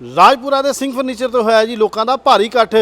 ਰਾਜਪੁਰਾ ਦੇ ਸਿੰਘ ਫਰਨੀਚਰ ਤੋਂ ਹੋਇਆ ਜੀ ਲੋਕਾਂ ਦਾ ਭਾਰੀ ਇਕੱਠ।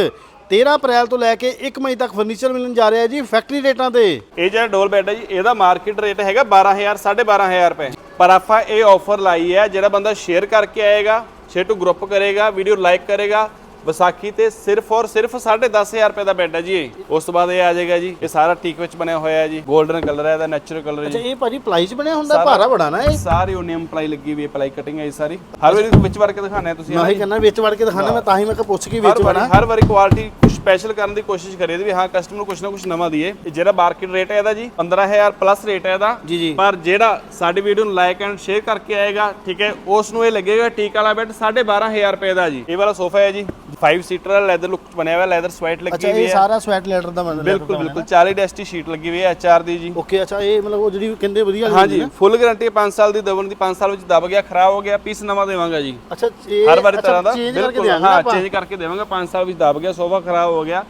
13 ਅਪ੍ਰੈਲ ਤੋਂ ਲੈ ਕੇ 1 ਮਈ ਤੱਕ ਫਰਨੀਚਰ ਮਿਲਣ ਜਾ ਰਿਹਾ ਜੀ ਫੈਕਟਰੀ ਰੇਟਾਂ ਤੇ। ਇਹ ਜਿਹੜਾ ਡੋਲ ਬੈੱਡ ਹੈ ਜੀ, ਇਹਦਾ ਮਾਰਕੀਟ ਰੇਟ ਹੈਗਾ 12000 12500 ਰੁਪਏ। ਪਰ ਆਪਾਂ ਇਹ ਆਫਰ ਲਾਈ ਹੈ, ਜਿਹੜਾ ਬੰਦਾ ਸ਼ੇਅਰ ਕਰਕੇ ਆਏਗਾ ਸ਼ੇਅਰ ਟੂ ਗਰੁੱਪ ਕਰੇਗਾ ਵੀਡੀਓ ਲਾਈਕ ਕਰੇਗਾ ਵਿਸਾਖੀ ਤੇ ਸਿਰਫ ਔਰ ਸਿਰਫ 10500 ਰੁਪਏ ਦਾ ਬੈੱਡ ਹੈ ਜੀ ਇਹ। ਉਸ ਤੋਂ ਬਾਅਦ ਇਹ ਆ ਜਾਏਗਾ ਜੀ। ਇਹ ਸਾਰਾ ਟੀਕ ਵਿੱਚ ਬਣਿਆ ਹੋਇਆ ਹੈ ਜੀ। 골ਡਨ ਕਲਰ ਹੈ ਇਹਦਾ ਨੈਚੁਰਲ ਕਲਰ ਅੱਛਾ ਜੀ। ਇਹ ਭਾਜੀ ਪਲਾਈ 'ਚ ਬਣਿਆ ਹੁੰਦਾ? ਭਾਰਾ ਬੜਾ ਨਾ ਇਹ? ਸਾਰੀ ਓਨੀਅਮ ਪਲਾਈ ਲੱਗੀ ਹੋਈ ਹੈ ਪਲਾਈ ਕਟਿੰਗ ਹੈ ਜੀ ਸਾਰੀ। ਹਰ ਵਾਰੀ ਵਿੱਚ ਵੜ ਕੇ ਦਿਖਾਣਾ ਹੈ ਤੁਸੀਂ ਮੈਂ ਹੀ ਕਹਿੰਦਾ ਵਿੱਚ ਵੜ ਕੇ ਦਿਖਾਣਾ ਮੈਂ ਤਾਂ ਹੀ ਮੈਂ ਕਿਹਾ ਪੁੱਛ ਕੇ ਵਿੱਚ ਵਾਰੀ ਵੜਾਂ ਹਰ ਵਾਰੀ ਕੁਆਲਿਟੀ ਕੁਝ ਸਪੈਸ਼ਲ ਕਰਨ ਦੀ ਕੋਸ਼ਿਸ਼ ਕਰੀਏ ਵੀ ਹਾਂ ਕਸਟਮਰ ਨੂੰ ਕੁਝ ਨਾ ਕੁਝ ਨਵਾਂ ਦਈਏ ਇਹ ਜਿਹੜਾ ਮਾਰਕੀਟ ਰੇਟ ਹੈ ਇਹਦਾ ਜੀ 15000 ਪਲੱਸ ਰੇਟ ਹੈ ਇਹਦਾ। ਜੀ ਜੀ। ਪਰ ਜਿਹੜਾ ਸਾਡੀ ਵੀਡੀਓ ਨੂੰ ਲਾਈਕ ਐਂਡ ਸ਼ੇਅਰ ਕਰਕੇ ਆਏਗਾ ਠੀਕ ਹੈ ਉਸ ਨੂੰ ਇਹ ਲੱਗੇਗਾ ਟੀਕ ਵਾਲਾ ਬੈੱਡ 12500 ਰੁਪਏ ਦਾ ਜੀ। ਇਹ ਵਾਲਾ ਸੋਫਾ ਹੈ ਜੀ। 5 ਸੀਟਰ ਲੈਦਰ ਲੁੱਕ ਬਣਿਆ ਹੋਇਆ ਲੈਦਰ ਸਵਾਈਟ ਲੱਗੀ ਅੱਛਾ ਹੋਈ ਇਹ ਹੈ ਸਾਰਾ ਸਵੈਟ ਲੈਟਰ ਦਾ ਬਣਦਾ ਬਿਲਕੁਲ ਬਿਲਕੁਲ 40 ਡੈਸਟੀ ਸ਼ੀਟ ਲੱਗੀ ਹੋਈ ਹੈ ਐਚਆਰ ਦੀ ਜੀ। ਓਕੇ ਅੱਛਾ ਇਹ ਮਤਲਬ ਉਹ ਜਿਹੜੀ ਕਹਿੰਦੇ ਵਧੀਆ ਹਾਂਜੀ ਫੁੱਲ ਗਾਰੰਟੀ 5 ਸਾਲ ਦੀ ਦਵਨ ਦੀ 5 ਸਾਲ ਵਿੱਚ ਦਬ ਗਿਆ ਖਰਾਬ ਹੋ ਗਿਆ ਪੀਸ ਨਵਾਂ ਦੇਵਾਂਗਾ ਜੀ। ਅੱਛਾ ਇਹ ਹਰ ਵਾਰੀ ਤਰ੍ਹਾਂ ਦਾ ਬਿਲਕੁਲ ਹਾਂ। ਚੇਂਜ ਕਰਕੇ ਦੇਵਾਂਗਾ 5 ਸਾਲ ਵਿੱਚ ਦਬ ਗਿਆ ਸੋਫਾ ਖਰਾਬ ਹੋ ਗਿਆ।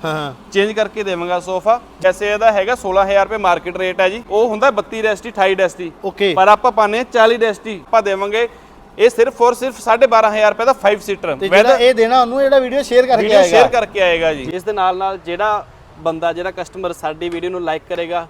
ਚੇਂਜ ਕਰਕੇ ਦੇਵਾਂਗਾ ਸੋਫਾ। ਜੈਸੇ ਇਹਦਾ ਹੈਗਾ 16000 ਰੁਪਏ ਮਾਰਕੀਟ ਰੇਟ ਹੈ ਜੀ। ਉਹ ਹੁੰਦਾ 32 ਡੈਸਟੀ 28 ਡੈਸਟੀ। ਓਕੇ ਪਰ ਆਪਾਂ ਪਾਣੇ 40 ਡੈਸਟੀ ਆਪਾਂ ਦੇਵਾਂਗੇ ਇਹ ਸਿਰਫ ਔਰ ਸਿਰਫ 12500 ਰੁਪਏ ਦਾ 5 ਸੀਟਰ ਤੇ ਜਿਹੜਾ ਇਹ ਦੇਣਾ ਉਹਨੂੰ ਜਿਹੜਾ ਵੀਡੀਓ ਸ਼ੇਅਰ ਕਰਕੇ ਵੀਡੀਓ ਆਏਗਾ। ਸ਼ੇਅਰ ਕਰਕੇ ਆਏਗਾ ਜੀ। ਇਸ ਦੇ ਨਾਲ ਨਾਲ ਜਿਹੜਾ ਬੰਦਾ ਜਿਹੜਾ ਕਸਟਮਰ ਸਾਡੀ ਵੀਡੀਓ ਨੂੰ ਲਾਈਕ ਕਰੇਗਾ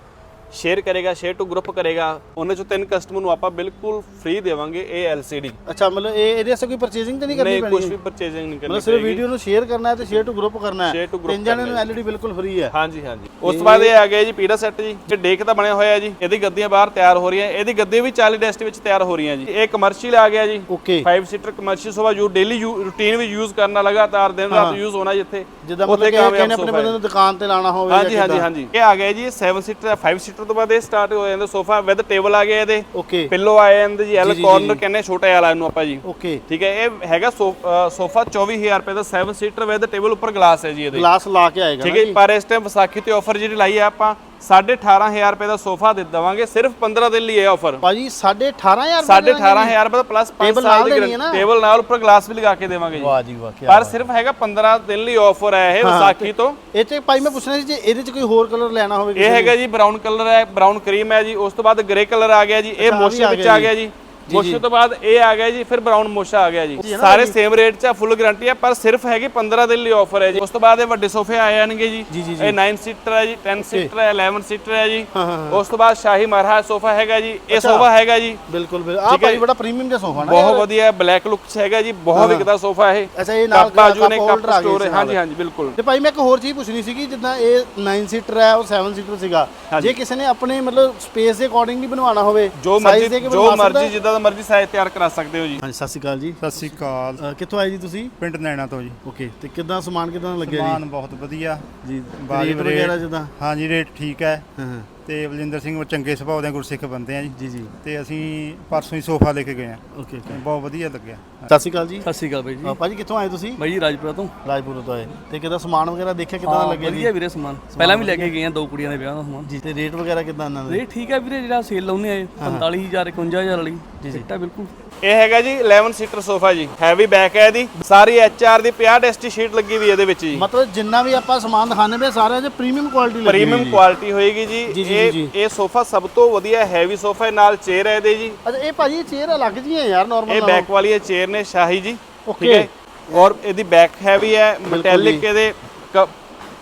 ਸ਼ੇਅਰ ਕਰੇਗਾ ਸ਼ੇਅਰ ਟੂ ਗਰੁੱਪ ਕਰੇਗਾ। ਉਹਨਾਂ ਚੋਂ ਤਿੰਨ ਕਸਟਮਰ ਨੂੰ ਆਪਾਂ ਬਿਲਕੁਲ ਫ੍ਰੀ ਦੇਵਾਂਗੇ ਇਹ LCD ਅੱਛਾ ਮਤਲਬ ਇਹ ਇਹਦੇ ਵਾਸਤੇ ਕੋਈ ਪਰਚੇਸਿੰਗ ਤਾਂ ਨਹੀਂ ਕਰਨੀ ਨਹੀਂ ਪੈਣੀ? ਕੁਝ ਵੀ ਪਰਚੇਜ਼ਿੰਗ ਨਹੀਂ ਕਰਨੀ ਮਤਲਬ ਸਿਰਫ ਵੀਡੀਓ ਨੂੰ ਸ਼ੇਅਰ ਕਰਨਾ ਹੈ ਤੇ ਸ਼ੇਅਰ ਟੂ ਗਰੁੱਪ ਕਰਨਾ ਹੈ। ਤਿੰਨ ਜਣੇ ਨੂੰ ਐਲਈਡੀ ਬਿਲਕੁਲ ਫ੍ਰੀ ਹੈ। ਹਾਂਜੀ ਹਾਂਜੀ। ਉਸ ਤੋਂ ਬਾਅਦ ਇਹ ਆ ਗਿਆ ਜੀ ਪੀੜਾ ਸੈੱਟ ਜੀ ਇਹ ਡੇਕ ਤਾਂ ਬਣਿਆ ਹੋਇਆ ਜੀ। ਇਹਦੀ ਗੱਦੀਆਂ ਬਾਹਰ ਤਿਆਰ ਹੋ ਰਹੀਆਂ। ਇਹਦੀ ਗੱਦੀਆਂ ਵੀ 40 ਡੈਸਟ ਵਿੱਚ ਤਿਆਰ ਹੋ ਰਹੀਆਂ ਜੀ। ਇਹ ਕਮਰਸ਼ੀਅਲ ਆ ਗਿਆ ਜੀ। Okay 5 seater commercial sofa you daily routine ਵਿੱਚ ਯੂਜ਼ ਕਰਨਾ ਲਗਾਤਾਰ ਦਿਨ ਰਾਤ ਯੂਜ਼ ਹੋਣਾ ਜਿੱਥੇ ਜਿੱਦਾਂ ਮਤਲਬ ਕਿ ਆਪਣੇ। ਬੰਦੇ ਨੂੰ ਦੁਕਾਨ ਤੇ ਲਾਣਾ ਹੋਵੇ ਹਾਂਜੀ ਹਾਂਜੀ ਹਾਂਜੀ। ਇਹ ਆ ਗਿਆ ਜੀ 7 ਸੀਟਰ ਹੈ 5 ਸੀਟਰ ਤੋਂ ਬਾਅਦ ਇਹ ਸਟਾਰਟ ਹੋ ਜਾਂਦਾ ਸੋਫਾ ਵਿਦ ਟੇਬਲ ਆ ਗਿਆ ਇਹਦੇ। ਓਕੇ ਪਿੱਲੋ ਆਏ ਜਾਂਦੇ ਜੀ ਐਲ ਕਾਰਨਰ ਕਹਿੰਦੇ ਛੋਟਾ ਵਾਲਾ ਇਹਨੂੰ ਆਪਾਂ ਜੀ। ਓਕੇ ਠੀਕ ਹੈ ਇਹ ਹੈਗਾ ਸੋਫਾ 24000 ਰੁਪਏ ਦਾ 7 ਸੀਟਰ ਵਿਦ ਟੇਬਲ ਉੱਪਰ ਗਲਾਸ ਹੈ ਜੀ ਇਹਦੇ। ਗਲਾਸ ਲਾ ਕੇ ਆਏਗਾ ਠੀਕ ਹੈ ਪਰ ਇਸ ਟਾਈਮ ਵਿਸਾਖੀ ਤੇ ਆਫਰ ਜਿਹੜੀ ਲਾਈ ਹੈ ਆਪਾਂ 18500 ਰੁਪਏ ਦਾ ਸੋਫਾ ਦੇ ਦੇਵਾਂਗੇ ਸਿਰਫ 15 ਦਿਨ ਲਈ ਇਹ ਆਫਰ ਭਾਜੀ 18500 18500 ਰੁਪਏ ਦਾ ਪਲੱਸ 5 Table ਸਾਲ ਦੀ ਨਾ? ਟੇਬਲ ਨਾਲ ਉੱਪਰ ਗਲਾਸ ਵੀ ਲਗਾ ਕੇ ਦੇਵਾਂਗੇ ਜੀ। ਵਾਹ ਜੀ ਵਾਹ ਕੀ ਪਰ ਸਿਰਫ ਹੈਗਾ 15 ਦਿਨ ਲਈ ਆਫਰ ਹੈ ਇਹ ਵਿਸਾਖੀ ਤੋਂ। ਇਹ ਭਾਈ ਮੈਂ ਪੁੱਛਣਾ ਸੀ ਜੇ ਇਹਦੇ ਚ ਕੋਈ ਹੋਰ ਕਲਰ ਲੈਣਾ ਹੋਵੇ ਇਹ ਹੈਗਾ ਜੀ ਬਰਾਊਨ ਕਲਰ ਹੈ ਬਰਾਊਨ ਕਰੀਮ ਹੈ ਜੀ ਉਸ ਤੋਂ ਬਾਅਦ ਗ੍ਰੇ ਕਲਰ ਆ ਗਿਆ ਜੀ ਇਹ ਅੱਛਾ, ਆਹ ਵੀ ਮੋਸ਼ੇ ਆ ਵਿੱਚ ਆ। ਗਿਆ ਜੀ। ਮੋਸ਼ੇ ਤੋਂ ਬਾਅਦ ਇਹ ਆ ਗਿਆ ਜੀ ਫਿਰ ਬਰਾਊਨ ਮੋਸ਼ਾ ਆ ਗਿਆ ਜੀ। ਹੈ ਸਾਰੇ ਸੇਮ ਰੇਟ 'ਚ ਫੁੱਲ ਗਾਰੰਟੀ ਹੈ ਪਰ ਸਿਰਫ ਹੈਗੀ 15 ਦਿਨ ਲਈ ਆਫਰ ਹੈ ਜੀ। ਉਸ ਤੋਂ ਬਾਅਦ ਇਹ ਵੱਡੇ ਸੋਫੇ ਆ ਜਾਣਗੇ ਜੀ। ਇਹ 9 ਸੀਟਰ ਹੈ ਜੀ 10 ਸੀਟਰ ਹੈ 11 ਸੀਟਰ ਹੈ ਜੀ। ਹਾਂ, ਹਾਂ, ਉਸ ਤੋਂ ਬਾਅਦ ਸ਼ਾਹੀ ਮਰਹਾ ਸੋਫਾ ਹੈਗਾ ਜੀ। ਇਹ ਸੋਫਾ ਹੈਗਾ ਜੀ। ਬਿਲਕੁਲ ਆ ਭਾਈ ਬੜਾ ਪ੍ਰੀਮੀਅਮ ਜਿਹਾ ਸੋਫਾ ਨਾ। ਬਹੁਤ ਵਧੀਆ ਬਲੈਕ ਲੁੱਕ 'ਚ ਹੈਗਾ ਜੀ ਬਹੁਤ ਵਿਕਦਾ ਸੋਫਾ ਇਹ। ਅੱਛਾ ਇਹ ਨਾਲ ਬਾਜੂ ਨੇ ਕੱਪ ਆ ਸਟੋਰ ਨਾਲ। ਹਾਂਜੀ ਹਾਂਜੀ ਬਿਲਕੁਲ। ਤੇ ਭਾਈ ਮੈਂ ਇੱਕ ਹੋਰ ਚੀਜ਼ ਪੁੱਛਣੀ ਸੀਗੀ ਜਿੱਦਾਂ ਇਹ 9 ਸੀਟਰ ਹੈ ਉਹ 7 ਸੀਟਰ ਸੀਗਾ। ਜੇ ਕਿਸੇ ਨੇ ਆਪਣੇ ਮਤਲਬ ਸਪੇਸ ਦੇ ਅਕੋਰਡਿੰਗਲੀ ਬਣਵਾਉਣਾ ਹੋਵੇ ਜੋ ਮਰਜ਼ੀ ਜੋ ਮਰਜ਼ੀ ਜਿੱਦਾਂ ਦਾ ਮਰਜ਼ੀ ਸਾਈਜ਼ ਤਿਆਰ ਕਰਾ ਸਕਦੇ ਹੋ ਜੀ। ਹਾਂਜੀ ਸਤਿ ਸ਼੍ਰੀ ਅਕਾਲ ਜੀ। ਸਤਿ ਸ੍ਰੀ ਅਕਾਲ। ਅ, ਕਿੱਥੋਂ ਆਏ ਜੀ ਤੁਸੀਂ? ਪਿੰਡ ਨੈਣਾ ਤੋਂ ਜੀ। ਓਕੇ ਤੇ ਕਿੱਦਾਂ ਸਮਾਨ ਕਿੱਦਾਂ ਲੱਗਿਆ ਸਮਾਨ ਬਹੁਤ ਵਧੀਆ। ਜੀ ਜੀ ਰੇਟ ਵਗੈਰਾ। ਜਿੱਦਾਂ? ਹਾਂਜੀ ਰੇਟ ਠੀਕ ਹੈ। ਹਾਂ ਹਾਂ। ਤੇ ਬਲਜਿੰਦਰ ਸਿੰਘ ਉਹ ਚੰਗੇ ਸੁਭਾਅ ਦੇ ਗੁਰਸਿੱਖ ਬੰਦੇ ਆ ਜੀ। ਜੀ ਜੀ। ਤੇ ਅਸੀਂ ਪਰਸੋਂ ਹੀ ਸੋਫਾ ਲੈ ਕੇ ਗਏ ਆ। ਓਕੇ ਬਹੁਤ ਵਧੀਆ ਲੱਗਿਆ। ਸਤਿ ਸ਼੍ਰੀ ਅਕਾਲ ਜੀ। ਸਤਿ ਸ਼੍ਰੀ ਅਕਾਲ ਬਾਈ ਜੀ। ਅ, ਭਾਜੀ ਕਿੱਥੋਂ ਆਏ ਤੁਸੀਂ? ਬਾਈ ਜੀ ਰਾਜਪੁਰਾ ਤੋਂ। ਰਾਜਪੁਰ ਤੋਂ ਆਏ। ਤੇ ਕਿੱਦਾਂ ਸਮਾਨ ਵਗੈਰਾ ਦੇਖਿਆ ਕਿੱਦਾਂ ਦਾ ਲੱਗਿਆ ਜੀ? ਵਧੀਆ ਵੀਰੇ ਸਮਾਨ। ਪਹਿਲਾਂ ਵੀ ਲੈ ਕੇ ਗਏ ਆ ਦੋ ਕੁੜੀਆਂ ਦੇ ਵਿਆਹ ਦਾ ਸਮਾਨ। ਜੀ ਤੇ ਰੇਟ ਵਗੈਰਾ ਕਿੱਦਾਂ ਇਹਨਾਂ ਦੇ? ਰੇਟ ਠੀਕ ਹੈ ਵੀਰੇ ਜਿਹੜਾ ਸੇਲ ਲਾਉਨੇ ਆ 45000 51000 ਵਾਲੀ। ਰੇਟ ਹੈ ਬਿਲਕੁਲ। ਇਹ ਹੈਗਾ ਜੀ 11 ਸੀਟਰ ਸੋਫਾ ਜੀ ਹੈਵੀ ਬੈਕ ਹੈ ਇਹਦੀ ਸਾਰੀ ਐਚਆਰ ਦੀ 50 ਡੈਸਟੀ ਸ਼ੀਟ ਲੱਗੀ ਵੀ ਇਹਦੇ ਵਿੱਚ ਜੀ। ਮਤਲਬ ਜਿੰਨਾ ਵੀ ਆਪਾਂ ਸਮਾਨ ਦਿਖਾਣੇ ਪਏ ਸਾਰਿਆਂ 'ਚ ਪ੍ਰੀਮੀਅਮ ਕੁਆਲਿਟੀ ਲੱਗੀ ਪ੍ਰੀਮੀਅਮ ਕੁਆਲਿਟੀ ਹੋਏਗੀ ਜੀ। ਜੀ, ਜੀ, ਇਹ ਜੀ। ਇਹ ਸੋਫਾ ਸਭ ਤੋਂ ਵਧੀਆ ਹੈਵੀ ਸੋਫਾ ਹੈ ਨਾਲ ਚੇਅਰ ਹੈ ਇਹਦੇ ਜੀ। ਅੱਛਾ ਇਹ ਭਾਜੀ ਚੇਅਰ ਅਲੱਗ ਜੀਆਂ ਯਾਰ ਇਹ ਨਾਰਮਲ ਬੈਕ ਵਾਲੀ ਇਹ ਚੇਅਰ ਨੇ ਸ਼ਾਹੀ ਜੀ. ਠੀਕ ਹੈ? ਔਰ ਇਹਦੀ ਬੈਕ ਹੈਵੀ ਹੈ ਮੈਟੈਲਿਕ ਇਹਦੇ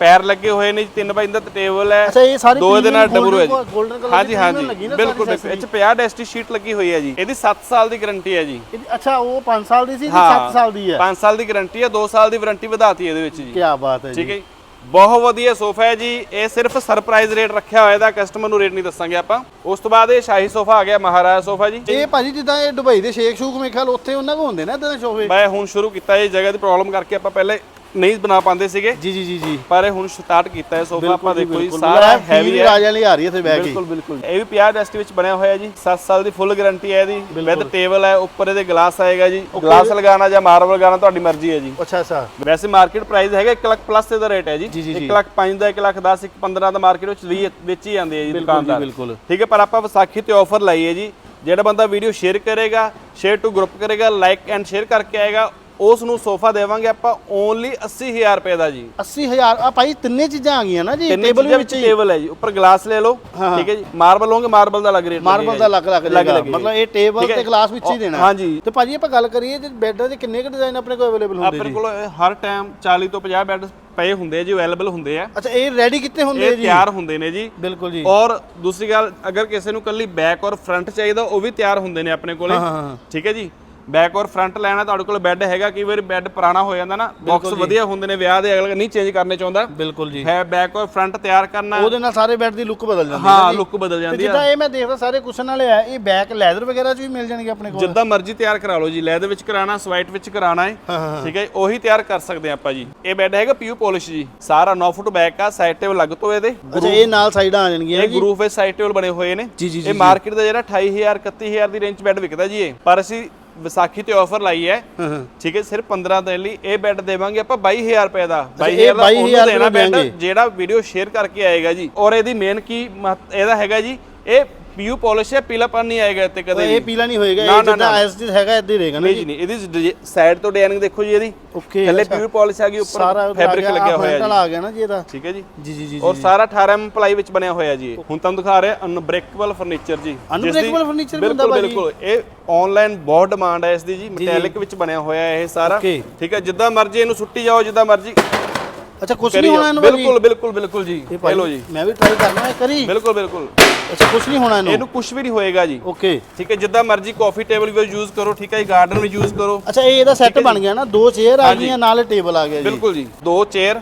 ਪੈਰ ਲੱਗੇ ਹੋਏ ਨੇ ਜੀ ਤਿੰਨ ਬਾਈ ਦਾ ਟੇਬਲ ਹੈ। ਅੱਛਾ, ਇਹ ਸਾਰੀ ਦੋ ਇਹਦੇ ਨਾਲ ਡਬਲ ਹੈ ਜੀ। ਹਾਂਜੀ ਹਾਂਜੀ ਬਿਲਕੁਲ। ਇਹ ਚ 50 ਡੈਸਟੀ ਸ਼ੀਟ ਲੱਗੀ ਹੋਈ ਹੈ ਜੀ। ਇਹਦੀ 7 ਸਾਲ ਦੀ ਗਾਰੰਟੀ ਹੈ ਜੀ। ਅੱਛਾ ਉਹ 5 ਸਾਲ ਦੀ ਸੀ ਤੇ ਹਾਂ 7 ਸਾਲ ਦੀ ਹੈ? 5 ਸਾਲ ਦੀ ਗਾਰੰਟੀ ਹੈ 2 ਸਾਲ ਦੀ ਵਾਰੰਟੀ ਵਧਾਤੀ ਇਹਦੇ ਵਿੱਚ ਜੀ। ਕੀ ਬਾਤ ਹੈ ਠੀਕ ਹੈ ਬਹੁਤ ਵਧੀਆ ਸੋਫਾ ਹੈ ਜੀ। ਇਹ ਸਿਰਫ ਸਰਪ੍ਰਾਈਜ਼ ਰੇਟ ਰੱਖਿਆ ਹੋਇਆ ਦਾ ਕਸਟਮਰ ਨੂੰ ਰੇਟ ਨਹੀਂ ਦੱਸਾਂਗੇ ਆਪਾਂ। ਉਸ ਤੋਂ ਬਾਅਦ ਇਹ ਸ਼ਾਹੀ ਸੋਫਾ ਆ ਗਿਆ ਮਹਾਰਾਜਾ ਸੋਫਾ ਜੀ। ਇਹ ਭਾਜੀ ਜਿੱਦਾਂ ਇਹ ਦੁਬਈ ਦੇ ਸ਼ੇਖ ਸ਼ੂਕ ਮੇਰੇ ਖਿਆਲ ਉੱਥੇ ਉਹਨਾਂ ਕੋ ਹੁੰਦੇ ਨਾ ਇਦਾਂ ਦੇ ਸ਼ੋਫੇ? ਮੈਂ ਹੁਣ ਸ਼ੁਰੂ ਕੀਤਾ ਇਹ ਜਗ੍ਹਾ ਦੀ ਪ੍ਰੋਬਲਮ ਕਰਕੇ ਆਪਾਂ ਪਹਿਲੇ ਨਹੀਂ ਬਣਾ ਪਾਉਂਦੇ ਸੀਗੇ। ਜੀ ਜੀ ਜੀ ਜੀ। ਪਰ ਇਹ ਹੁਣ ਸਟਾਰਟ ਕੀਤਾ ਹੈ ਸੋਫਾ ਆਪਾਂ ਦੇਖੋ ਜੀ। ਸਾਰਾ ਹੈਵੀ ਹੈ। ਰਾਜਿਆਂ ਲਈ ਆ ਰਹੀ ਹੈ ਇੱਥੇ ਬਹਿ ਕੇ। ਬਿਲਕੁਲ ਬਿਲਕੁਲ। ਇਹ ਵੀ 50 ਡੈਸਟ ਵਿੱਚ ਬਣਿਆ ਹੋਇਆ ਜੀ 7 ਸਾਲ ਦੀ ਫੁੱਲ ਗਾਰੰਟੀ ਹੈ ਇਹਦੀ। ਵਿਦ ਟੇਬਲ ਹੈ ਉੱਪਰ ਇਹਦੇ ਗਲਾਸ ਆਏਗਾ ਜੀ। ਗਲਾਸ ਲਗਾਉਣਾ ਜਾਂ ਮਾਰਬਲ ਲਗਾਉਣਾ ਤੁਹਾਡੀ ਮਰਜ਼ੀ ਹੈ ਜੀ। ਅੱਛਾ ਅੱਛਾ। ਵੈਸੇ ਮਾਰਕੀਟ ਪ੍ਰਾਈਸ ਹੈਗਾ 1 ਲੱਖ ਪਲੱਸ ਇਹਦਾ ਰੇਟ ਹੈ ਜੀ। ਜੀ, ਜੀ, 1 ਲੱਖ 5 ਦਾ 1 ਲੱਖ 10 1 15 ਦਾ ਮਾਰਕੀਟ ਵਿੱਚ ਵੀ ਵਿੱਚ ਹੀ ਜਾਂਦੇ ਆ ਜੀ ਦੁਕਾਨਦਾਰ। ਬਿਲਕੁਲ। ਠੀਕ ਹੈ ਪਰ ਆਪਾਂ ਵਿਸਾਖੀ ਤੇ ਆਫਰ ਲਾਈ ਹੈ ਜੀ। ਜਿਹੜਾ ਬੰਦਾ ਵੀਡੀਓ ਸ਼ੇਅਰ ਕਰੇਗਾ ਸ਼ੇਅਰ ਟੂ ਗਰੁੱਪ ਕਰੇਗਾ ਲਾਈਕ ਐਂਡ ਸ਼ੇਅਰ ਕਰਕੇ ਆਏਗਾ। ਉਸ ਨੂੰ ਸੋਫਾ ਦੇਵਾਂਗੇ ਆਪਾਂ ਓਨਲੀ 80000 ਰੁਪਏ ਦਾ ਜੀ। 80000 ਆ ਭਾਈ ਤਿੰਨੇ ਚੀਜ਼ਾਂ ਆ ਗਈਆਂ ਨਾ ਜੀ ਟੇਬਲ ਚੀਜ਼ਾਂ ਵਿੱਚ ਟੇਬਲ ਹੈ। ਜੀ ਉੱਪਰ ਗਲਾਸ ਲੈ ਲਓ ਠੀਕ ਹੈ ਜੀ। ਮਾਰਬਲ ਲਓਗੇ ਮਾਰਬਲ ਦਾ ਲੱਗ ਰੇਟ ਮਾਰਬਲ ਦਾ ਲੱਗ ਲੱਗ। ਮਤਲਬ ਇਹ ਟੇਬਲ। ਤੇ ਗਲਾਸ ਵਿੱਚ ਹੀ ਦੇਣਾ। ਹਾਂਜੀ। ਤੇ ਭਾਜੀ ਆਪਾਂ ਗੱਲ ਕਰੀਏ ਤੇ ਬੈੱਡਾਂ ਦੇ ਕਿੰਨੇ ਕੁ ਡਿਜ਼ਾਈਨ ਆਪਣੇ ਕੋਲ ਅਵੇਲੇਬਲ ਹੁੰਦੇ ਆਪਣੇ ਕੋਲ ਹਰ ਟਾਈਮ 40 ਤੋਂ 50 ਬੈੱਡ ਪਏ ਹੁੰਦੇ ਆ ਜੀ ਅਵੇਲੇਬਲ ਹੁੰਦੇ ਆ। ਅੱਛਾ ਇਹ ਰੈਡੀ ਕਿੱਥੇ ਹੁੰਦੇ ਇਹ ਜੀ? ਤਿਆਰ ਹੁੰਦੇ ਨੇ ਜੀ। ਬਿਲਕੁਲ ਜੀ। ਔਰ ਦੂਸਰੀ ਗੱਲ ਅਗਰ ਕਿਸੇ ਨੂੰ ਕੱਲੀ ਬੈਕ ਔਰ ਫਰੰਟ ਚਾਹੀਦਾ ਉਹ ਵੀ ਤਿਆਰ ਹੁੰਦੇ ਨੇ ਆਪਣੇ ਕੋਲੇ। ਠੀਕ ਹੈ ਜੀ। ਬੈਕ ਔਰ ਫਰੰਟ ਲੈਣਾ ਤੁਹਾਡੇ ਕੋਲ ਬੈੱਡ ਹੈਗਾ ਕਈ ਵਾਰੀ ਬੈੱਡ ਪੁਰਾਣਾ ਹੋ ਜਾਂਦਾ ਨਾ ਬਾਕਸ ਵਧੀਆ ਹੁੰਦੇ ਨੇ ਵਿਆਹ ਦੇ ਅਗਲਾ ਨਹੀਂ ਚੇਂਜ ਕਰਨੇ ਚਾਹੁੰਦਾ। ਬਿਲਕੁਲ ਜੀ। ਹੈ ਬੈਕ ਔਰ ਫਰੰਟ ਤਿਆਰ ਕਰਨਾ। ਉਹਦੇ ਨਾਲ ਸਾਰੇ ਬੈੱਡ ਦੀ ਲੁੱਕ ਬਦਲ ਜਾਂਦੀ ਹੈ ਹਾਂ। ਲੁੱਕ ਬਦਲ ਜਾਂਦੀ ਆ। ਜਿੱਦਾਂ ਇਹ ਮੈਂ ਦੇਖਦਾ ਸਾਰੇ ਕੁਸ਼ਨ ਵਾਲੇ ਆ ਇਹ ਬੈਕ ਲੈਦਰ ਵਗੈਰਾ ਚ ਵੀ ਮਿਲ ਜਾਣਗੇ ਆਪਣੇ ਕੋਲ? ਜਿੱਦਾਂ ਮਰਜ਼ੀ ਤਿਆਰ ਕਰਾ ਲਓ ਜੀ ਲੈਦਰ ਵਿੱਚ ਕਰਾਣਾ ਸਵਾਈਟ ਵਿੱਚ ਕਰਾਣਾ ਹੈ। ਠੀਕ ਹੈ ਉਹੀ ਤਿਆਰ ਕਰ ਸਕਦੇ ਆਪਾਂ ਜੀ। ਇਹ ਬੈੱਡ ਹੈਗਾ ਪਿਊ ਪੋਲਿਸ਼ ਜੀ। ਸਾਰਾ 9 ਫੁੱਟ ਬੈਕ ਆ ਸਾਈਡ ਟੇਬਲ ਲੱਗ ਤੋਂ ਇਹਦੇ। ਅੱਛਾ ਇਹ ਨਾਲ ਸਾਈਡਾਂ ਆ ਜਾਣਗੀਆਂ ਇਹ ਗਰੂਪ ਵਿੱਚ ਸਾਈਡ ਟੇਬਲ ਬਣੇ ਹੋਏ ਨੇ। ਜੀ, ਜੀ, ਇਹ ਮਾਰਕੀਟ ਦਾ ਜਿਹੜਾ 28000 31000 ਦੀ ਰੇਂਜ ਬੈੱਡ ਵਿਕਦਾ ਜੀ ਇਹ। ਪਰ ਅਸੀਂ ਵਿਸਾਖੀ ਤੇ ਆਫਰ ਲਾਈ ਹੈ। ਠੀਕ ਹੈ ਸਿਰਫ 15 ਦਿਨ ਲਈ। ਇਹ ਬੈੱਡ ਦੇਵਾਂਗੇ ਆਪਾਂ 22000 ਰੁਪਏ ਦਾ। ਇਹ 22000 ਦਾ 22,000 ਉਹਨੂੰ ਦੇਣਾ ਬੈੱਡ। ਜਿਹੜਾ ਵੀਡੀਓ ਸ਼ੇਅਰ ਕਰਕੇ ਆਏਗਾ ਜੀ। ਔਰ ਇਹਦੀ ਮੇਨ ਕੀ ਇਹਦਾ ਹੈਗਾ ਜੀ ਇਹ ਪੀਯੂ ਪਾਲਿਸ਼ ਹੈ ਪੀਲਾਪਨ ਨਹੀਂ ਆਏਗਾ ਇੱਥੇ ਕਦੇ ਇਹ ਪੀਲਾ ਨਹੀਂ ਹੋਏਗਾ ਇਹ ਜਿੱਦਾਂ। ਐਸ ਜੀ ਹੈਗਾ ਇੱਦਾਂ ਹੀ ਰਹੇਗਾ ਨਾ ਨਹੀਂ ਜੀ। ਨਹੀਂ ਇਹਦੀ ਸਾਈਡ ਤੋਂ ਡਿਜ਼ਾਈਨਿੰਗ ਦੇਖੋ ਜੀ ਇਹਦੀ। ਓਕੇ ਥੱਲੇ ਪੀਯੂ ਪਾਲਿਸ਼ ਆ ਗਈ ਉੱਪਰ ਫੈਬਰਿਕ ਲੱਗਿਆ ਹੋਇਆ ਜੀ। ਆ ਗਿਆ ਨਾ ਜੀ ਇਹਦਾ। ਠੀਕ ਹੈ ਜੀ। ਜੀ ਜੀ ਜੀ ਔਰ ਸਾਰਾ 18 ਐਮ ਪਲਾਈ ਵਿੱਚ ਬਣਿਆ ਹੋਇਆ ਜੀ। ਹੁਣ ਤੁਹਾਨੂੰ ਦਿਖਾ ਰਿਹਾ ਅਨਬ੍ਰੇਕੇਬਲ ਫਰਨੀਚਰ ਜੀ। ਜਿਸ ਦੀ- Unbreakable furniture ਵੀ ਹੁੰਦਾ ਬਿਲਕੁਲ? ਬਿਲਕੁਲ। ਇਹ ਆਨਲਾਈਨ ਬਹੁਤ ਡਿਮਾਂਡ ਹੈ ਇਸ ਦੀ ਜੀ। ਮੈਟੈਲਿਕ ਵਿੱਚ ਬਣਿਆ ਹੋਇਆ ਇਹ ਸਾਰਾ. ਠੀਕ ਹੈ ਜਿੱਦਾਂ ਮਰਜ਼ੀ ਇਹਨੂੰ ਸੁੱਟੀ ਜਾਓ ਜਿੱਦਾਂ ਮਰਜ਼ੀ। ਅੱਛਾ ਕੁਝ ਨਹੀਂ ਹੋਣਾ। ਇਹਨੂੰ ਬਿਲਕੁਲ ਬਿਲਕੁਲ ਬਿਲਕੁਲ ਜੀ ਇਹ ਲਓ ਜੀ। ਮੈਂ ਵੀ ਟਰਾਈ ਕਰਨਾ ਹੈ ਕਰੀ। ਬਿਲਕੁਲ ਬਿਲਕੁਲ। ਅੱਛਾ ਕੁਝ ਨਹੀਂ ਹੋਣਾ ਇਹਨੂੰ? ਇਹਨੂੰ ਕੁਝ ਵੀ ਨਹੀਂ ਹੋਏਗਾ ਜੀ। ਓਕੇ ਠੀਕ ਹੈ ਜਿੱਦਾਂ ਮਰਜ਼ੀ ਕਾਫੀ ਟੇਬਲ ਵੀ ਯੂਜ਼ ਕਰੋ ਠੀਕ ਹੈ ਜੀ ਗਾਰਡਨ ਵੀ ਯੂਜ਼ ਕਰੋ। ਅੱਛਾ ਇਹ ਇਹਦਾ ਸੈੱਟ ਬਣ ਗਿਆ ਨਾ? ਦੋ ਚੇਅਰ ਆ ਗਈਆਂ ਨਾਲ ਟੇਬਲ ਆ ਗਿਆ ਜੀ। ਬਿਲਕੁਲ ਜੀ ਦੋ ਚੇਅਰ।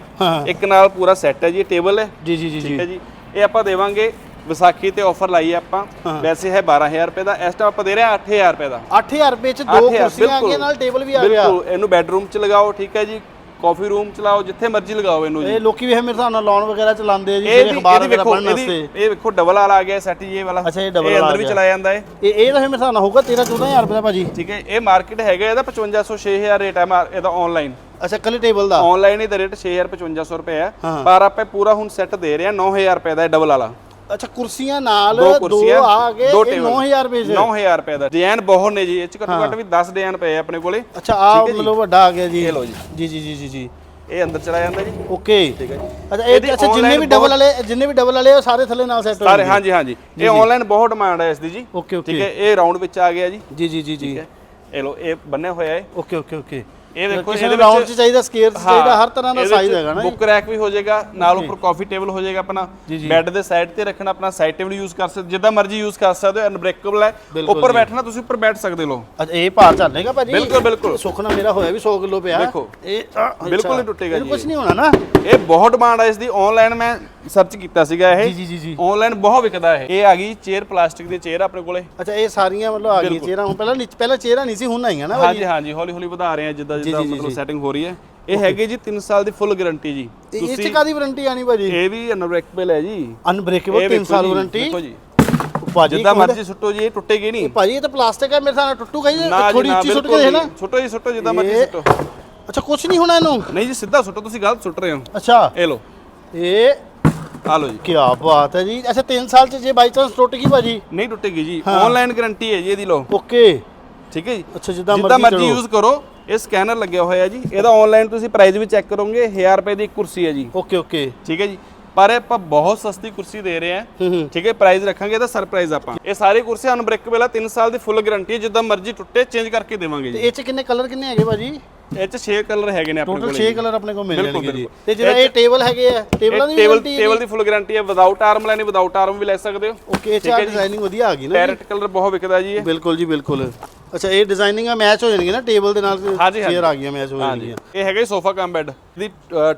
ਇੱਕ ਨਾਲ ਪੂਰਾ ਸੈੱਟ ਹੈ ਜੀ ਟੇਬਲ ਹੈ। ਜੀ ਜੀ ਜੀ ਠੀਕ ਹੈ ਜੀ। ਇਹ ਆਪਾਂ ਦੇਵਾਂਗੇ ਵਿਸਾਖੀ ਤੇ ਆਫਰ ਲਾਈ ਆਪਾਂ। ਵੈਸੇ ਹੈ 12000 ਰੁਪਏ ਦਾ ਇਸ ਟਾਈਮ ਆਪਾਂ ਦੇ ਰਹੇ ਹਾਂ 8000 ਰੁਪਏ ਦਾ। 8000 ਰੁਪਏ ਚ ਦੋ 8000 ਕੁਰਸੀਆਂ ਆ। ਗਈਆਂ ਨਾਲ ਟੇਬਲ ਵੀ ਆ ਗਿਆ। ਬਿਲਕੁਲ ਇਹਨੂੰ ਬੈੱਡਰੂਮ 'ਚ ਲਗਾਓ ਠੀਕ ਹੈ ਜੀ। ਕਾਫੀ ਰੂਮ 'ਚ ਲਾਓ ਜਿੱਥੇ ਮਰਜ਼ੀ ਲਗਾਓ ਇਹਨੂੰ ਜੀ। ਇਹ ਲੋਕੀ ਵੀ ਇਹ ਮੇਰੇ ਹਿਸਾਬ ਨਾਲ ਲਾਉਣ ਵਗੈਰਾ ਚ ਲਾਉਂਦੇ ਆ ਜੀ ਇਹ ਜਿਹੜੇ ਅਖਬਾਰ ਵਗੈਰਾ ਇਹਦੀ ਵਾਸਤੇ। ਇਹ ਵੇਖੋ ਡਬਲ ਵਾਲਾ ਆ ਗਿਆ ਸੈੱਟ ਜੀ ਇਹ ਵਾਲਾ। ਅੱਛਾ, ਇਹ ਇਹ ਵਾਲਾ ਅੰਦਰ ਆ ਵੀ। ਚਲਾਇਆ ਜਾਂਦਾ ਹੈ ਇਹ ਇਹ ਤਾਂ ਮੇਰੇ ਹਿਸਾਬ ਨਾਲ ਹੋਊਗਾ 13 14000 ਰੁਪਏ ਦਾ ਭਾਜੀ। ਠੀਕ ਹੈ ਇਹ ਮਾਰਕੀਟ ਹੈਗਾ ਇਹਦਾ 5500 6000 ਰੇਟ ਹੈ ਇਹਦਾ ਆਨਲਾਈਨ ਅੱਛਾ ਕੱਲੇ ਟੇਬਲ ਦਾ? ਆਨਲਾਈਨ ਇਹਦਾ ਰੇਟ 6000 5500 ਰੁਪਏ ਹੈ। ਪਰ ਆਪਾਂ ਪੂਰਾ ਹੁਣ ਸੈੱਟ ਦੇ ਰਹੇ ਹਾਂ 9000 ਰੁਪਏ ਦਾ ਡਬਲ ਵਾਲਾ। ਅੱਛਾ ਕੁਰਸੀਆਂ ਨਾਲ ਦੋ ਦੋ ਕੁਰਸੀਆਂ ਆ ਗਏ ਦੋ ਇਹ ਟੇਬਲ। 9000 ਰੁਪਏ ਚ। 9000 ਰੁਪਏ ਦਾ। ਡਿਜ਼ਾਈਨ ਬਹੁਤ ਨੇ ਜੀ ਇਹ ਚ ਘੱਟੋ ਘੱਟ ਵੀ 10 ਡਿਜ਼ਾਈਨ ਪਏ ਆ ਆਪਣੇ ਕੋਲੇ। ਅੱਛਾ ਆ ਮਤਲਬ ਵੱਡਾ ਆ ਗਿਆ ਜੀ। ਇਹ ਲਓ ਜੀ। ਜੀ ਜੀ ਜੀ ਜੀ ਜੀ। ਇਹ ਅੰਦਰ ਚਲਾ ਜਾਂਦਾ ਜੀ। ਓਕੇ। ਠੀਕ ਹੈ ਜੀ। ਅੱਛਾ ਇਹ ਅੱਛਾ ਜਿੰਨੇ online ਵੀ ਡਬਲ ਵਾਲੇ ਜਿੰਨੇ ਵੀ ਡਬਲ ਵਾਲੇ ਆ, ਉਹ ਸਾਰੇ ਥੱਲੇ ਨਾਲ ਸੈੱਟ ਸਾਰੇ ਹਾਂਜੀ ਹਾਂਜੀ। ਇਹ ਆਨਲਾਈਨ ਬਹੁਤ ਡਿਮਾਂਡ ਹੈ ਇਸ ਦੀ ਜੀ। Okay okay. ਠੀਕ ਹੈ ਇਹ ਰਾਉਂਡ ਵਿੱਚ ਆ ਗਿਆ ਜੀ। ਜੀ ਜੀ ਜੀ ਜੀ। ਠੀਕ ਹੈ। ਇਹ ਲੋ ਇਹ ਬੰਨਿਆ ਹੋਇਆ ਹੈ। Okay okay okay. ਇਹ ਦੇਖੋ ਕਿਸੇ ਨੂੰ ਰਾਉਂਡ ਚ ਚਾਹੀਦਾ ਸਕੇਅਰ ਚ ਚਾਹੀਦਾ ਹਰ ਤਰ੍ਹਾਂ ਦਾ ਇਹਦੇ ਸਾਈਜ਼ ਹੈਗਾ ਨਾ। ਬੁੱਕ ਰੈਕ ਵੀ ਹੋ ਜਾਏਗਾ ਨਾਲ ਉੱਪਰ ਕਾਫੀ ਟੇਬਲ ਹੋ ਜਾਏਗਾ ਆਪਣਾ। ਬੈੱਡ ਦੇ ਸਾਈਡ ਤੇ ਰੱਖਣਾ ਆਪਣਾ ਸਾਈਡ ਟੇਬਲ ਯੂਜ਼ ਕਰ ਸਕਦੇ ਜਿੱਦਾਂ ਮਰਜ਼ੀ ਯੂਜ਼ ਕਰ ਸਕਦੇ ਹੋ ਅਨਬ੍ਰੇਕੇਬਲ ਹੈ। ਉੱਪਰ। ਬੈਠਣਾ ਤੁਸੀਂ ਉੱਪਰ ਬੈਠ ਸਕਦੇ ਲੋ ਅੱਛਾ ਇਹ ਭਾਰ ਚੱਲੇਗਾ ਭਾਜੀ। ਬਿਲਕੁਲ, ਬਿਲਕੁਲ। ਸੁਖਨਾ ਮੇਰਾ ਹੋਇਆ ਵੀ 100 ਕਿਲੋ ਪਿਆ। ਦੇਖੋ। ਇਹ। ਬਿਲਕੁਲ ਨਹੀਂ ਟੁੱਟੇਗਾ ਜੀ ਕੁਝ ਨਹੀਂ ਹੋਣਾ ਨਾ। ਇਹ ਬਹੁਤ ਡਿਮਾਂਡ ਹੈ ਇਸ ਦੀ। ਆਨਲਾਈਨ ਮੈਂ ਸਰਚ ਕੀਤਾ ਸੀਗਾ ਇਹ। ਜੀ ਜੀ ਜੀ ਆਨਲਾਈਨ ਬਹੁਤ ਵਿਕਦਾ ਹੈ ਇਹ ਆ ਗਈ ਚੇਅਰ ਪਲਾਸਟਿਕ ਦੀ ਚੇਅਰ ਆਪਣੇ ਕੋਲੇ। ਅੱਛਾ ਇਹ ਸਾਰੀਆਂ ਮਤਲਬ ਆ ਗਈਆਂ ਚੇਅਰਾਂ। ਹੁਣ ਪਹਿਲਾਂ ਪਹਿਲਾਂ ਚੇਅਰਾਂ ਨਹੀਂ ਸੀ ਹੁਣ ਆਈਆਂ ਨਾ ਹਾਂਜੀ ਹਾਂਜੀ ਹੌਲੀ ਹੌਲੀ ਵਧਾ ਰਹੇ ਆ ਜਿੱਦਾਂ ਜੀ, ਜੀ, ਮਤਲਬ ਜੀ। ਸੈਟਿੰਗ ਹੋ ਰਹੀ ਹੈ। ਇਹ ਹੈਗੀ ਜੀ 3 ਸਾਲ ਦੀ ਫੁੱਲ ਗਾਰੰਟੀ ਜੀ। ਇਹ ਇਹ ਚ ਕਾਦੀ ਵਾਰੰਟੀ ਆਣੀ ਭਾਜੀ? ਇਹ ਵੀ ਅਨਬ੍ਰੇਕੇਬਲ ਹੈ ਜੀ। ਅਨਬ੍ਰੇਕੇਬਲ ਇਹ 3 ਵੇਖੋ ਸਾਲ ਜੀ, ਵਾਰੰਟੀ ਦੇਖੋ ਜੀ। ਭਾਜੀ ਜਿੱਦਾਂ ਮਰਜ਼ੀ ਸੁੱਟੋ ਜੀ ਇਹ ਟੁੱਟੇਗੀ ਨਹੀਂ। ਭਾਜੀ ਇਹ ਤਾਂ ਪਲਾਸਟਿਕ ਹੈ ਮੇਰੇ ਸਾਹ ਨਾਲ ਟੁੱਟੂਗਾ ਜੀ ਨਾ ਥੋੜੀ ਉੱਚੀ ਸੁੱਟ ਬਿਲਕੁਲ ਕੇ ਦੇਖ ਨਾ ਨਹੀਂ। ਸੁੱਟੋ ਜੀ ਸੁੱਟੋ ਜਿੱਦਾਂ ਮਰਜ਼ੀ ਇਹ- ਸੁੱਟੋ। ਅੱਛਾ ਕੁਝ ਨਹੀਂ ਹੋਣਾ ਇਹਨੂੰ? ਨਹੀਂ ਜੀ ਸਿੱਧਾ ਸੁੱਟੋ ਤੁਸੀਂ ਗਲਤ ਸੁੱਟ ਰਹੇ ਹੋ। ਅੱਛਾ। ਇਹ ਲਓ। ਇਹ ਆ ਲਓ ਜੀ। ਕੀ ਬਾਤ ਹੈ ਜੀ। ਅੱਛਾ 3 ਸਾਲ ਚ ਜੇ ਬਾਈ ਚਾਂਸ ਟੁੱਟ ਗਈ ਭਾਜੀ? ਨਹੀਂ ਟੁੱਟੇਗੀ ਜੀ। ਆਨਲਾਈਨ ਗਾਰੰਟੀ ਹੈ ਜੀ ਇਹਦੀ ਲਓ। ਓਕੇ ਠੀਕ ਹੈ ਜੀ। ਅੱਛਾ ਜਿੱਦਾਂ ਜਿੱਦਾਂ ਮਰਜ਼ੀ। ਯੂਜ਼ ਕਰੋ। ਇਹ ਸਕੈਨਰ ਲੱਗਿਆ ਹੋਇਆ ਜੀ। ਇਹਦਾ ਆਨਲਾਈਨ ਤੁਸੀਂ ਪ੍ਰਾਈਸ ਵੀ ਚੈੱਕ ਕਰੋਗੇ 1000 ਰੁਪਏ ਦੀ ਇੱਕ ਕੁਰਸੀ ਹੈ ਜੀ। ਓਕੇ ਓਕੇ ਠੀਕ ਹੈ ਜੀ। ਪਰ ਇਹ ਆਪਾਂ ਬਹੁਤ ਸਸਤੀ ਕੁਰਸੀ ਦੇ ਰਹੇ ਹਾਂ। ਠੀਕ ਹੈ ਪ੍ਰਾਈਸ ਰੱਖਾਂਗੇ ਇਹਦਾ ਸਰਪ੍ਰਾਈਜ਼ ਆਪਾਂ। ਇਹ ਸਾਰੀ ਕੁਰਸੀਆਂ ਅਨਬ੍ਰੇਕੇਬਲ ਆ 3 ਸਾਲ ਦੀ ਫੁੱਲ ਗਾਰੰਟੀ ਹੈ ਜਿੱਦਾਂ ਮਰਜ਼ੀ ਟੁੱਟੇ ਚੇਂਜ ਕਰਕੇ ਦੇਵਾਂਗੇ ਜੀ। ਇਹ ਚ ਕਿੰਨੇ ਕਲਰ ਕਿੰਨੇ ਹੈਗੇ ਭਾਜੀ? ਇਹ ਚ 6 ਕਲਰ ਹੈਗੇ ਨੇ ਆਪਣੇ ਟੋਟਲ ਕੋਲ 6 ਕਲਰ ਆਪਣੇ ਕੋਲ ਮਿਲ ਜਾਣਗੇ ਜੀ। ਤੇ ਜਿਹੜਾ ਇਹ ਟੇਬਲ ਹੈਗੇ ਆ ਟੇਬਲਾਂ ਦੀ ਟੇਬਲ ਟੇਬਲ ਦੀ ਫੁੱਲ ਗਾਰੰਟੀ ਹੈ ਵਿਦਆਊਟ ਆਰਮ ਲੈਣੀ ਵਿਦਆਊਟ ਆਰਮ ਵੀ ਲੈ ਸਕਦੇ ਹੋ। ਓਕੇ ਇਹ ਚ ਡਿਜ਼ਾਈਨਿੰਗ ਵਧੀਆ ਆ ਗਈ ਨਾ। ਪੈਰਟ ਕਲਰ ਬਹੁਤ ਵਿਕਦਾ ਜੀ ਇਹ। ਬਿਲਕੁਲ ਜੀ ਬਿਲਕੁਲ। ਅੱਛਾ ਇਹ ਡਿਜ਼ਾਈਨਿੰਗ ਆ ਮੈਚ ਹੋ ਜਾਣਗੇ ਨਾ ਟੇਬਲ ਦੇ ਨਾਲ ਚੇਅਰ ਆ ਗਈਆਂ ਮੈਚ ਹੋ ਜਾਣਗੀਆਂ। ਇਹ ਹੈਗਾ ਸੋਫਾ ਕਮ ਬੈੱਡ ਦੀ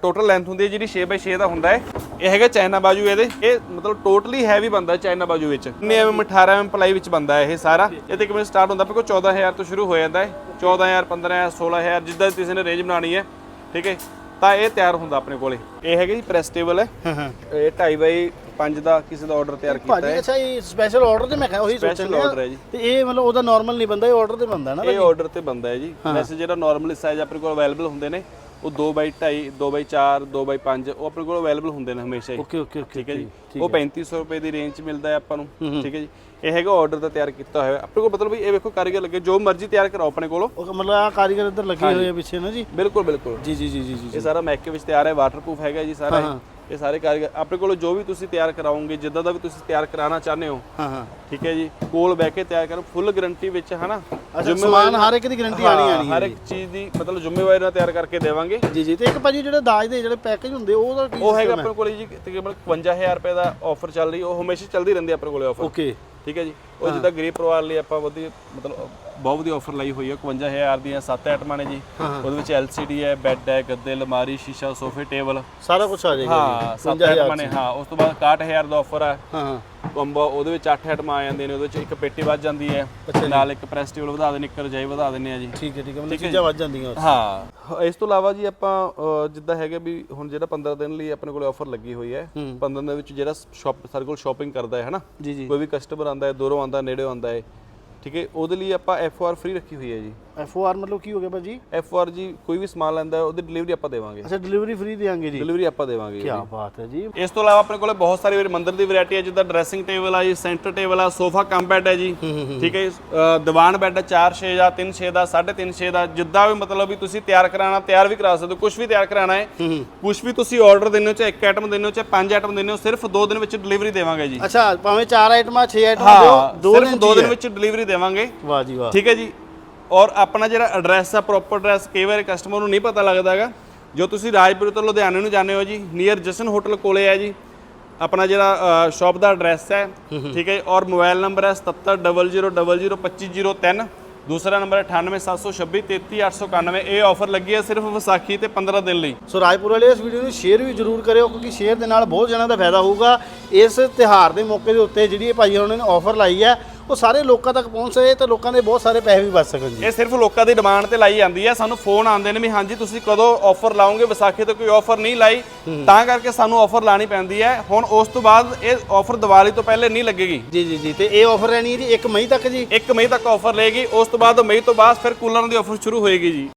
ਟੋਟਲ ਲੈਂਥ ਹੁੰਦੀ ਹੈ ਜਿਹੜੀ 6 ਬਾਈ 6 ਦਾ ਹੁੰਦਾ ਹੈ। ਇਹ ਹੈਗਾ ਚਾਈਨਾ ਬਾਜੂ ਇਹਦੇ। ਇਹ ਮਤਲਬ ਟੋਟਲੀ ਹੈਵੀ ਬੰਦਾ ਚਾਈਨਾ ਬਾਜੂ ਵਿੱਚ। 9 18 ਐਮ ਪਲਾਈ ਵਿੱਚ ਬੰਦਾ ਇਹ ਸਾਰਾ। ਇਹ ਤੇ ਕਿਵੇਂ ਸਟਾਰਟ ਹੁੰਦਾ ਆਪਕੋ 14000 ਤੋਂ ਸ਼ੁਰੂ ਹੋ ਜਾਂਦਾ ਹੈ। 14000 15000 16000 ਜਿੱਦਾਂ ਦੀ ਕਿਸੇ ਨੇ ਰੇਂਜ ਬਣਾਣੀ ਹੈ ਠੀਕ ਹੈ? ਤਾਂ ਇਹ ਤਿਆਰ ਹੁੰਦਾ ਆਪਣੇ ਕੋਲੇ। ਇਹ ਹੈਗਾ ਜੀ ਪ੍ਰੈਸ ਟੇਬਲ ਹੈ ਹਾਂ। ਹਾਂ ਇਹ 2.5 ਬਾਈ 5 ਦਾ ਕਿਸੇ ਦਾ ਆਰਡਰ ਤਿਆਰ ਕੀਤਾ ਭਾਜੀ ਹੈ। ਅੱਛਾ ਇਹ ਸਪੈਸ਼ਲ ਆਰਡਰ ਤੇ ਮੈਂ ਕਿਹਾ ਉਹੀ ਸੋਚਣ order ਹੈ ਜੀ। ਤੇ ਇਹ ਮਤਲਬ ਉਹਦਾ ਨਾਰਮਲ ਨਹੀਂ ਬੰਦਾ ਇਹ ਆਰਡਰ ਤੇ ਬੰਦਾ ਨਾ ਇਹ ਆਰਡਰ ਤੇ ਬੰਦਾ ਹੈ ਜੀ। ਵੈਸੇ ਜਿਹੜਾ ਨਾਰਮਲੀ ਸਾਈਜ਼ ਆਪਣੇ ਕੋਲ ਅਵੇਲੇਬਲ ਹੁੰਦੇ ਨੇ ਉਹ 2x2 2x4 2x5 ਉਹ ਆਪਣੇ ਕੋਲ ਅਵੇਲੇਬਲ ਹੁੰਦੇ ਨੇ ਹਮੇਸ਼ਾ ਹੀ। ਓਕੇ ਓਕੇ ਓਕੇ ਠੀਕ ਹੈ ਜੀ? ਉਹ 3500 ਰੁਪਏ ਦੀ ਰੇਂਜ 'ਚ ਮਿਲਦਾ ਹੈ ਆਪਾਂ ਨੂੰ। ਠੀਕ ਹੈ ਜੀ? ਇਹ ਹੈਗਾ ਆਰਡਰ ਦਾ ਤਿਆਰ ਕੀਤਾ ਹੋਇਆ। ਆਪਣੇ ਕੋਲ ਮਤਲਬ ਵੀ ਇਹ ਵੇਖੋ ਕਾਰੀਗਰ ਲੱਗੇ ਜੋ ਮਰਜ਼ੀ ਤਿਆਰ ਕਰਾਓ ਆਪਣੇ ਕੋਲੋਂ। ਉਹ ਮਤਲਬ ਆ ਕਾਰੀਗਰ ਇੱਧਰ ਲੱਗੇ ਹੋਏ ਆ ਪਿੱਛੇ ਨਾ ਜੀ? ਬਿਲਕੁਲ ਬਿਲਕੁਲ। ਜੀ ਜੀ ਜੀ ਜੀ ਜੀ ਇਹ ਸਾਰਾ ਮੈਕੇ ਵਿੱਚ ਤਿਆਰ ਹੈ ਵਾਟਰਪ੍ਰੂਫ ਹੈਗਾ ਜੀ ਸਾਰਾ। ਇਹ। ਸਾਰੇ ਕਾਰੀਗਰ ਆਪਣੇ ਕੋਲੋਂ ਜੋ ਵੀ ਤੁਸੀਂ ਤਿਆਰ ਕਰਾਓਗੇ ਜਿੱਦਾਂ ਦਾ ਵੀ ਤੁਸੀਂ ਤਿਆਰ ਕਰਾਉਣਾ ਚਾਹੁੰਦੇ ਹੋ। ਹਾਂ ਹਾਂ। ਠੀਕ ਹੈ ਜੀ? ਕੋਲ ਬਹਿ ਕੇ ਤਿਆਰ ਕਰੋ ਫੁੱਲ ਗਾਰੰਟੀ ਵਿੱਚ ਹਨਾ? ਸਮਾਨ ਹਰ ਇੱਕ ਦੀ ਗਾਰੰਟੀ ਆਣੀ ਹਾਂ, ਆਣੀ ਹਰ ਇੱਕ ਚੀਜ਼ ਦੀ ਮਤਲਬ ਜ਼ਿੰਮੇਵਾਰੀ ਨਾਲ ਤਿਆਰ ਕਰਕੇ ਦੇਵਾਂਗੇ। ਜੀ ਜੀ। ਤੇ ਇੱਕ ਭਾਜੀ ਜਿਹੜੇ ਦਾਜ ਦੇ ਜਿਹੜੇ ਪੈਕੇਜ ਹੁੰਦੇ ਉਹਦਾ ਕੀ ਉਹ ਹੈਗਾ ਆਪਣੇ ਕੋਲੇ ਜੀ ਤਕਰੀਬਨ 51000 ਰੁਪਏ ਦਾ ਆਫਰ ਚੱਲ ਰਹੀ ਉਹ ਹਮੇਸ਼ਾ ਚੱਲਦੀ ਰਹਿੰਦੀ ਆਪਣੇ ਕੋਲੇ ਆਫਰ ਓਕੇ ਠੀਕ ਹੈ ਜੀ। ਉਹ ਜਿੱਦਾਂ ਗਰੀਬ ਪਰਿਵਾਰ ਲਈ ਆਪਾਂ ਵਧੀਆ ਮਤਲਬ ਬਹੁਤ ਵਧੀਆ ਆਫਰ ਲਾਈ ਹੋਈ ਹੈ 51000 ਦੀਆਂ 7 ਆਈਟਮਾਂ ਨੇ ਜੀ। ਉਹਦੇ ਵਿੱਚ LCD ਹੈ ਬੈੱਡ ਹੈ ਗੱਦੇ ਅਲਮਾਰੀ ਸ਼ੀਸ਼ਾ ਸੋਫੇ ਟੇਬਲ। ਸਾਰਾ ਕੁਝ ਆ ਜਾਏਗਾ ਹਾਂ 7 ਆਈਟਮਾਂ ਨੇ। ਹਾਂ ਉਸ ਤੋਂ ਬਾਅਦ 61000 ਦਾ ਆਫਰ ਹੈ ਹਾਂ ਹਾਂ। ਕੰਬੋ ਉਹਦੇ ਵਿੱਚ 8 ਆਈਟਮਾਂ ਆ ਜਾਂਦੀਆਂ ਨੇ ਉਹਦੇ ਵਿੱਚ ਇੱਕ ਪੇਟੀ ਵੱਧ ਜਾਂਦੀ ਹੈ। ਨਾਲ ਇੱਕ ਪ੍ਰੈਸ ਟੇਬਲ ਵਧਾ ਦੇਣੇ ਇੱਕ ਰਜਾਈ ਵਧਾ ਦਿੰਨੇ ਆ ਜੀ। ਠੀਕ ਹੈ ਠੀਕ ਹੈ। ਮਤਲਬ ਚੀਜ਼ਾਂ ਵੱਧ ਜਾਂਦੀਆਂ ਹਾਂ। ਇਸ ਤੋਂ ਇਲਾਵਾ ਜੀ ਆਪਾਂ ਜਿੱਦਾਂ ਹੈਗਾ ਵੀ ਹੁਣ ਜਿਹੜਾ 15 ਦਿਨ ਲਈ ਆਪਣੇ ਕੋਲੇ ਆਫਰ ਲੱਗੀ ਹੋਈ ਹੈ 15 ਦਿਨ ਦੇ ਵਿੱਚ ਜਿਹੜਾ ਸ਼ਾਪ ਸਾਡੇ ਕੋਲ ਸ਼ਾਪਿੰਗ ਕਰਦਾ ਹੈ ਹਨਾ? ਕੋਈ ਵੀ ਕਸਟਮਰ ਆਂਦਾ ਹੈ ਦੂਰੋਂ ਆਂਦਾ ਨੇੜੇੋਂ ਆਂਦਾ ਹੈ। ਠੀਕ ਹੈ ਉਹਦੇ ਲਈ ਆਪਾਂ ਐਫ ਆਰ ਫ੍ਰੀ ਰੱਖੀ ਹੋਈ ਹੈ ਜੀ। ਐਫ ਓ ਆਰ ਮਤਲਬ ਕੀ ਹੋ ਗਿਆ ਭਾਜੀ? ਐਫ ਆਰ ਜੀ ਕੋਈ ਵੀ ਸਮਾਨ ਲੈਂਦਾ ਹੈ ਉਹਦੀ ਡਿਲੀਵਰੀ ਆਪਾਂ ਦੇਵਾਂਗੇ। ਅੱਛਾ ਡਿਲੀਵਰੀ ਫ੍ਰੀ ਦੇਾਂਗੇ ਜੀ। ਡਿਲੀਵਰੀ ਆਪਾਂ ਦੇਵਾਂਗੇ ਕੀ ਬਾਤ ਹੈ ਜੀ। ਇਸ ਤੋਂ ਇਲਾਵਾ ਆਪਣੇ ਕੋਲੇ ਬਹੁਤ ਸਾਰੀ ਵਾਰੀ ਮੰਦਰ ਦੀ ਵੈਰਾਈਟੀ ਹੈ ਜਿੱਦਾਂ ਡਰੈਸਿੰਗ ਟੇਬਲ ਆ ਜੀ ਸੈਂਟਰ ਟੇਬਲ ਆ ਸੋਫਾ ਕਮ ਬੈੱਡ ਹੈ ਜੀ। ਠੀਕ ਹੈ ਅ, ਦੀਵਾਨ ਬੈੱਡ 4 6 ਦਾ 3 6 ਦਾ 3.5 6 ਦਾ ਜਿੱਦਾਂ ਵੀ ਮਤਲਬ ਵੀ ਤੁਸੀਂ ਤਿਆਰ ਕਰਾਣਾ ਤਿਆਰ ਵੀ ਕਰਾ ਸਕਦੇ ਹੋ ਕੁਝ ਵੀ ਤਿਆਰ ਕਰਾਣਾ ਹੈ ਕੁਝ ਵੀ ਤੁਸੀਂ ਆਰਡਰ ਦਿੰਦੇ ਹੋ ਚਾਹੇ ਇੱਕ ਆਈਟਮ ਦਿੰਦੇ ਹੋ ਚਾਹੇ ਪੰਜ ਆਈਟਮ ਦਿੰਦੇ ਹੋ ਸਿਰਫ 2 ਦਿਨ ਵਿੱਚ ਡਿਲੀਵਰੀ ਦੇਵਾਂਗੇ ਜੀ। ਅੱਛਾ ਭਾਵੇਂ 4 ਆਈਟਮਾਂ 6 ਆਈਟਮਾਂ ਹਾਂ ਦੋ ਦਿਨ 2 ਚ ਹੀ ਦਿਨ। ਵਿੱਚ ਡਿਲੀਵਰੀ ਦੇਵਾਂਗੇ। ਵਾਹ ਜੀ ਵਾਹ। ਠੀਕ ਹੈ ਜੀ? ਔਰ ਆਪਣਾ ਜਿਹੜਾ ਐਡਰੈਸ ਆ ਪ੍ਰੋਪਰ ਐਡਰੈਸ ਕਈ ਵਾਰ ਕਸਟਮਰ ਨੂੰ ਨਹੀਂ ਪਤਾ ਲੱਗਦਾ ਹੈਗਾ। ਜੋ ਤੁਸੀਂ ਰਾਜਪੁਰ ਤੋਂ ਲੁਧਿਆਣੇ ਨੂੰ ਜਾਂਦੇ ਹੋ ਜੀ ਨੀਅਰ ਜਸਨ ਹੋਟਲ ਕੋਲੇ ਹੈ ਜੀ। ਆਪਣਾ ਜਿਹੜਾ ਸ਼ਾਪ ਦਾ ਐਡਰੈਸ ਹੈ ਠੀਕ ਹੈ ਔਰ ਮੋਬਾਈਲ ਨੰਬਰ ਹੈ 7700002503 ਦੂਸਰਾ ਨੰਬਰ ਹੈ 9876233891 ਇਹ ਆਫਰ ਲੱਗੀ ਹੈ ਸਿਰਫ ਵਿਸਾਖੀ ਤੇ 15 ਦਿਨ ਲਈ। ਸੋ ਰਾਜਪੁਰ ਵਾਲੇ ਇਸ ਵੀਡੀਓ ਨੂੰ ਸ਼ੇਅਰ ਵੀ ਜ਼ਰੂਰ ਕਰਿਓ ਕਿਉਂਕਿ ਸ਼ੇਅਰ ਦੇ ਨਾਲ ਬਹੁਤ ਜਣਾਂ ਦਾ ਫਾਇਦਾ ਹੋਊਗਾ। ਇਸ ਤਿਹਾਰ ਦੇ ਮੌਕੇ ਦੇ ਉੱਤੇ ਜਿਹੜੀ ਇਹ ਭਾਈ ਉਹਨਾਂ ਨੇ ਆਫਰ ਲਾਈ ਹੈ ਉਹ ਸਾਰੇ ਲੋਕਾਂ ਤੱਕ ਪਹੁੰਚ ਸਕੇ ਤੇ ਲੋਕਾਂ ਦੇ ਬਹੁਤ ਸਾਰੇ ਪੈਸੇ ਵੀ ਬਚ ਸਕਣ ਜੀ। ਇਹ ਸਿਰਫ ਲੋਕਾਂ ਦੀ ਡਿਮਾਂਡ ਤੇ ਲਾਈ ਜਾਂਦੀ ਹੈ। ਸਾਨੂੰ ਫੋਨ ਆਉਂਦੇ ਨੇ ਵੀ ਹਾਂਜੀ ਤੁਸੀਂ ਕਦੋਂ ਆਫਰ ਲਾਓਗੇ? ਵਿਸਾਖੀ ਤੇ ਕੋਈ ਆਫਰ ਨਹੀਂ ਲਾਈ। ਤਾਂ ਕਰਕੇ ਸਾਨੂੰ ਆਫਰ ਲਾਣੀ ਪੈਂਦੀ ਹੈ। ਹੁਣ ਉਸ ਤੋਂ ਬਾਅਦ ਇਹ ਆਫਰ ਦੀਵਾਲੀ ਤੋਂ ਪਹਿਲੇ ਨਹੀਂ ਲੱਗੇਗੀ। ਜੀ ਜੀ ਜੀ। ਤੇ ਇਹ ਆਫਰ ਰਹਿਣੀ ਹੈ ਜੀ 1 ਮਈ ਤੱਕ ਜੀ। 1 ਮਈ ਤੱਕ ਆਫਰ ਲਏਗੀ। ਉਸ ਤੋਂ ਬਾਅਦ ਮਈ ਤੋਂ ਬਾਅਦ ਫਿਰ ਕੂਲਰਾਂ ਦੀ ਆਫਰ ਸ਼ੁਰੂ ਹੋਏਗੀ ਜੀ।